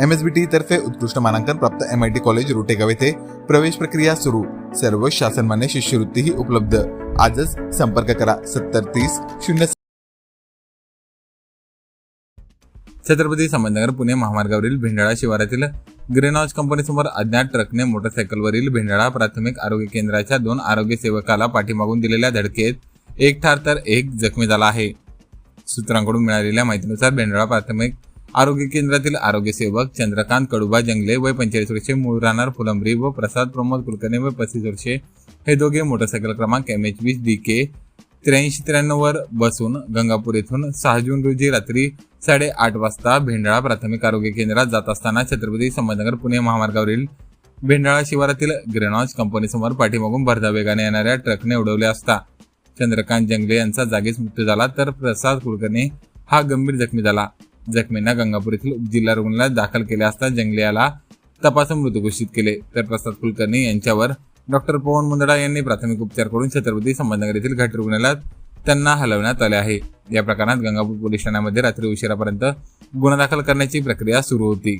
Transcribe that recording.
M S बी T तर्फे उत्कृष्ट मानांकन प्राप्त M I T college Rotegaon येथे प्रवेश प्रक्रिया सुरू. सर्व शासनमान्य शिष्यवृत्तीही उपलब्ध. आजच संपर्क करा. सत्तर तीस शून्य छत्रपती संभाजीनगर पुणे महामार्गावरील भेंडाळा शिवारातील ग्रेनॉज कंपनीसमोर अज्ञात ट्रकने मोटरसायकलवरील भेंडाळा प्राथमिक आरोग्य केंद्राच्या दोन आरोग्य सेवकाला पाठीमागून दिलेल्या धडकेत एक ठार तर एक जखमी झाला आहे. सूत्रांकडून मिळालेल्या माहितीनुसार भेंडाळा प्राथमिक आरोग्य केंद्रातील आरोग्य सेवक चंद्रकांत कडुबा जंगले वय पंचेचाळीस वर्षे मूळ राहणार फुलंबरी व प्रसाद प्रमोद कुलकर्णी वय पस्तीस वर्षे. हे दोघे मोटरसायकल क्रमांक एम एच वीस डी के त्र्याऐंशी त्र्याण्णववर बसून गंगापूर येथून सहा जून रोजी रात्री साडेआठ वाजता भेंडाळा प्राथमिक आरोग्य केंद्रात जात असताना छत्रपती संभाजीनगर पुणे महामार्गावरील भेंडाळा शिवारातील ग्रेनॉज कंपनीसमोर पाठीमागून भरधाव वेगाने येणाऱ्या ट्रकने उडवले असता. चंद्रकांत जंगले यांचा जागीच मृत्यू झाला तर प्रसाद कुलकर्णी हा गंभीर जखमी झाला. जखमींना गंगापूर येथील जिल्हा रुग्णालयात दाखल केले असता जंगले याला तपासून मृत घोषित केले. तर प्रसाद कुलकर्णी यांच्यावर डॉक्टर पवन मुंदडा यांनी प्राथमिक उपचार करून छत्रपती संभाजीनगर येथील घाटी रुग्णालयात त्यांना हलवण्यात आले आहे. या प्रकरणात गंगापूर पोलीस ठाण्यामध्ये रात्री उशिरापर्यंत गुन्हा दाखल करण्याची प्रक्रिया सुरू होती.